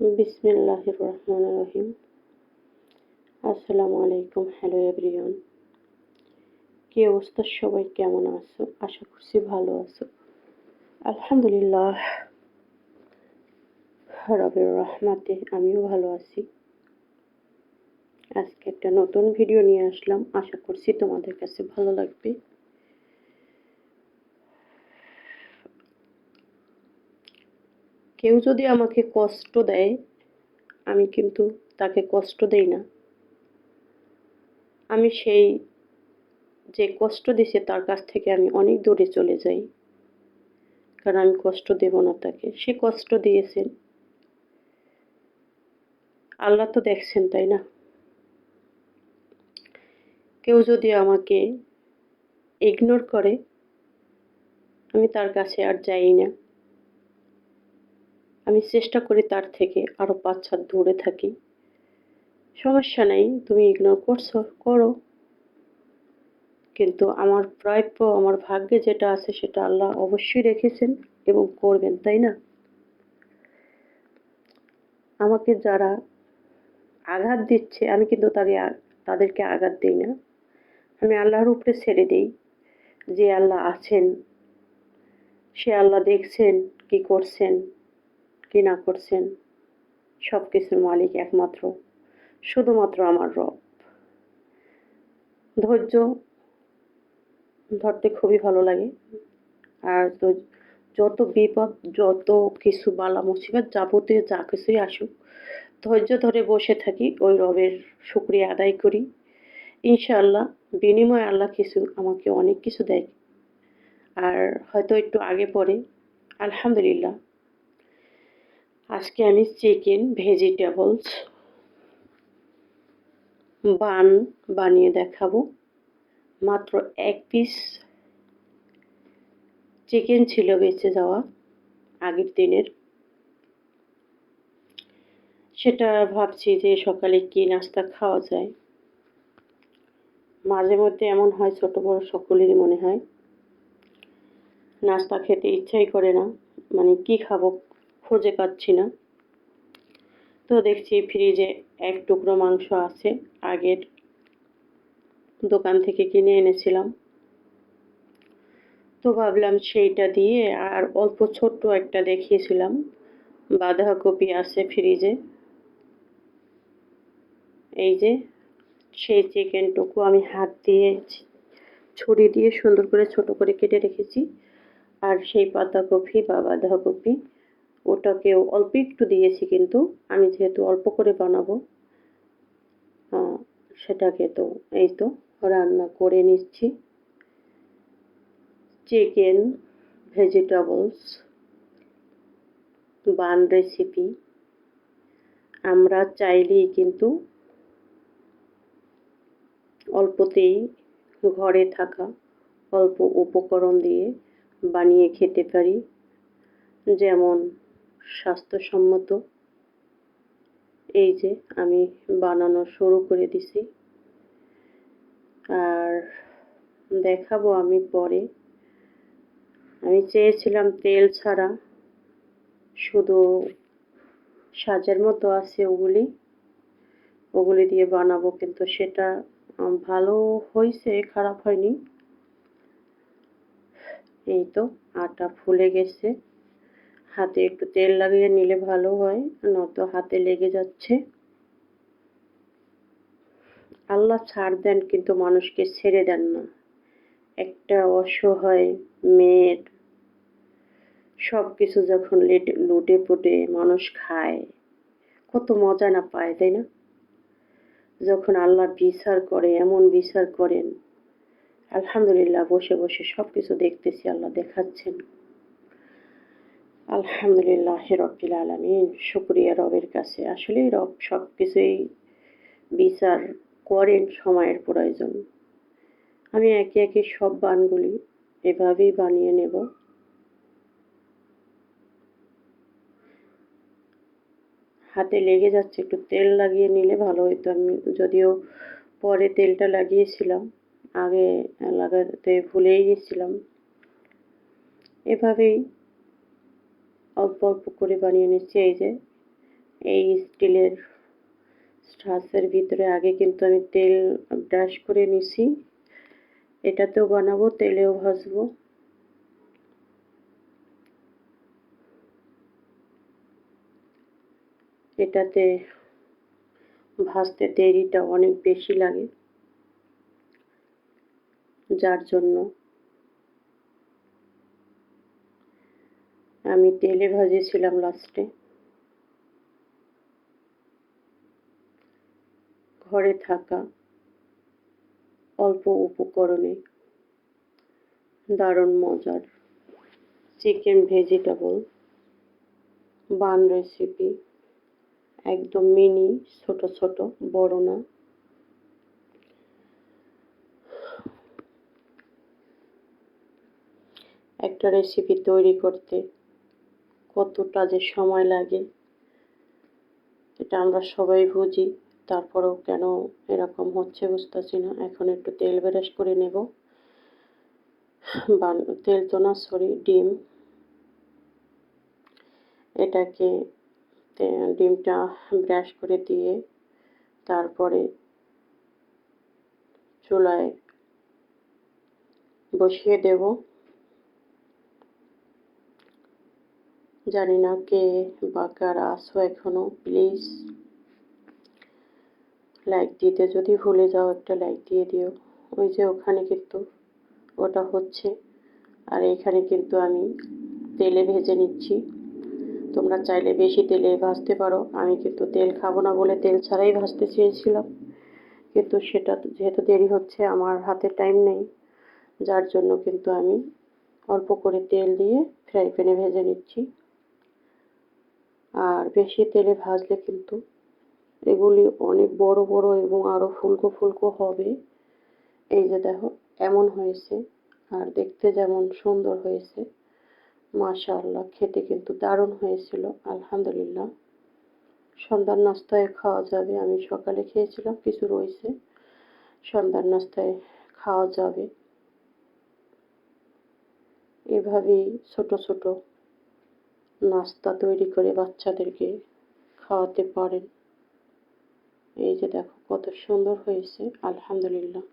বিসমিল্লাহ রহমান রহিম আসসালামু আলাইকুম হ্যালো এভরিওয়ান। কি অবস্থা? সবাই কেমন আছো? আশা করছি ভালো আছো। আলহামদুলিল্লাহ, রবের রহমাতে আমিও ভালো আছি। আজকে একটা নতুন ভিডিও নিয়ে আসলাম। আশা করছি তোমাদের কাছে ভালো লাগবে। কেউ যদি আমাকে কষ্ট দেয়, আমি কিন্তু তাকে কষ্ট দেই না। আমি সেই যে কষ্ট দিছে তার কাছ থেকে আমি অনেক দূরে চলে যাই, কারণ আমি কষ্ট দেব না তাকে। সে কষ্ট দিয়েছেন আল্লাহ তো দেখছেন, তাই না? কেউ যদি আমাকে ইগনোর করে, আমি তার কাছে আর যাই না। আমি চেষ্টা করি তার থেকে আরও পাঁচ ছাদ দূরে থাকি। সমস্যা নেই, তুমি ইগনোর করছ, করো। কিন্তু আমার প্রাপ্য, আমার ভাগ্যে যেটা আছে সেটা আল্লাহ অবশ্যই রেখেছেন এবং করবেন, তাই না? আমাকে যারা আঘাত দিচ্ছে, আমি কিন্তু তাকে তাদেরকে আঘাত দিই না। আমি আল্লাহর উপরে ছেড়ে দিই যে আল্লাহ আছেন, সে আল্লাহ দেখছেন, কি করছেন। না করছেন? সব কিছুর মালিক একমাত্র, শুধুমাত্র আমার রব। ধৈর্য ধরতে খুবই ভালো লাগে। আর যত বিপদ, যত কিছু বালা মুসিবত, যাবতীয় যা কিছুই আসুক, ধৈর্য ধরে বসে থাকি, ওই রবের শুক্রিয়া আদায় করি। ইনশাআল্লাহ, বিনিময়ে আল্লাহ কিছু, আমাকে অনেক কিছু দেয়। আর হয়তো একটু আগে পরে, আলহামদুলিল্লাহ আজকে আমি চিকেন, ভেজিটেবলস, বান বানিয়ে দেখাবো। মাত্র এক পিস চিকেন ছিল বেঁচে যাওয়া আগের দিনের। সেটা ভাবছি যে সকালে কি নাস্তা খাওয়া যায়। মাঝে মধ্যে এমন হয় ছোট বড় সকলেরই মনে হয়। নাস্তা খেতে ইচ্ছাই করে না। মানে কি খাব খুঁজে পাচ্ছি না। তো দেখছি ফ্রিজে এক টুকরো মাংস আছে। আগের দোকান থেকে কিনে এনেছিলাম। তো ভাবলাম সেইটা দিয়ে আর অল্প ছোট্ট একটা দেখিয়েছিলাম। বাঁধাকপি আছে ফ্রিজে। এই যে সেই চিকেনটুকু আমি হাত দিয়ে ছুরি দিয়ে সুন্দর করে ছোট করে কেটে রেখেছি। আর সেই পাতাকপি বা বাঁধাকপি ওটাকেও অল্প একটু দিয়েছি কিন্তু আমি যেহেতু অল্প করে বানাবো সেটাকে তো এই তো রান্না করে নিচ্ছি। চিকেন ভেজিটেবলস বান রেসিপি আমরা চাইলেই কিন্তু অল্পতেই ঘরে থাকা অল্প উপকরণ দিয়ে বানিয়ে খেতে পারি। যেমন স্বাস্থ্যসম্মত। এই যে আমি বানানো শুরু করে দিছি। আর দেখাবো আমি পরে। আমি চেয়েছিলাম তেল ছাড়া। শুধু সাজের মতো আছে ওগুলি। ওগুলি দিয়ে বানাবো, কিন্তু সেটা ভালো হয়েছে খারাপ হয়নি। এই তো, আটা ফুলে গেছে। হাতে একটু তেল লাগিয়ে নিলে ভালো হয়, নয়তো হাতে লেগে যাচ্ছে। আল্লাহ ছাড় দেন, কিন্তু মানুষকে ছেড়ে দেন না। একটা অসহায় মেয়ের সব কিছু যখন লেটে, লুটে পুটে মানুষ খায়, কত মজা না পায়, তাই না? যখন আল্লাহ বিচার করে, এমন বিচার করেন, আলহামদুলিল্লাহ বসে বসে সব কিছু দেখতেছি, আল্লাহ দেখাচ্ছেন। আলহামদুলিল্লাহ রবিল আলমিন, শুক্রিয়া রবের কাছে। আসলে রব সব কিছুই বিচার করেন সময়ের প্রয়োজন। আমি একে একে সব বানগুলি এভাবেই বানিয়ে নেব। হাতে লেগে যাচ্ছে, একটু তেল লাগিয়ে নিলে ভালো হতো আমি যদিও পরে তেলটা লাগিয়েছিলাম, আগে লাগাতে ভুলেই গেছিলাম। এভাবেই অল্প অল্প করে বানিয়ে নিচ্ছি, এই যে। এই স্টিলের স্ট্রাসের ভিতরে আগে কিন্তু আমি তেল ব্রাশ করে নিছি। এটাতেও বানাবো, তেলেও ভাজবো। এটাতে ভাজতে দেরিটা অনেক বেশি লাগে, যার জন্য আমি তেলে ভাজেছিলাম লাস্টে ঘরে থাকা অল্প উপকরণে দারুণ মজার চিকেন ভেজিটেবল বান রেসিপি একদম মিনি ছোট ছোট, বড় না। একটা রেসিপি তৈরি করতে কতটা যে সময় লাগে, এটা আমরা সবাই বুঝি। তারপরেও কেন এরকম হচ্ছে বুঝতেছি না। এখন একটু তেল ব্রাশ করে নেব। বা তেল তো না সরি ডিম। এটাকে ডিমটা ব্রাশ করে দিয়ে তারপরে চুলায় বসিয়ে দেব। জানি না কে বা কারা আসো এখনও প্লিজ লাইক দিতে। যদি ভুলে যাও একটা লাইক দিয়ে দিও। ওই যে ওখানে কিন্তু ওটা হচ্ছে। আর এখানে কিন্তু আমি তেলে ভেজে নিচ্ছি। তোমরা চাইলে বেশি তেলে ভাজতে পারো। আমি কিন্তু তেল খাব না বলে তেল ছাড়াই ভাজতে চেয়েছিলাম। কিন্তু সেটা যেহেতু দেরি হচ্ছে, আমার হাতে টাইম নেই। যার জন্য কিন্তু আমি অল্প করে তেল দিয়ে ফ্রাই প্যানে ভেজে নিচ্ছি। আর বেশি তেলে ভাজলে কিন্তু এগুলি অনেক বড় বড় এবং আরও ফুলকো ফুলকো হবে। এই যে দেখো, এমন হয়েছে আর দেখতে যেমন সুন্দর হয়েছে। মাশাআল্লাহ, খেতে কিন্তু দারুণ হয়েছিল, আলহামদুলিল্লাহ। সন্ধ্যার নাস্তায় খাওয়া যাবে, আমি সকালে খেয়েছিলাম, কিছু রয়েছে। সন্ধ্যার নাস্তায় খাওয়া যাবে। এভাবেই ছোট ছোট নাস্তা তৈরি করে বাচ্চাদেরকে খাওয়াতে পারেন। এই যে দেখো কত সুন্দর হয়েছে আলহামদুলিল্লাহ।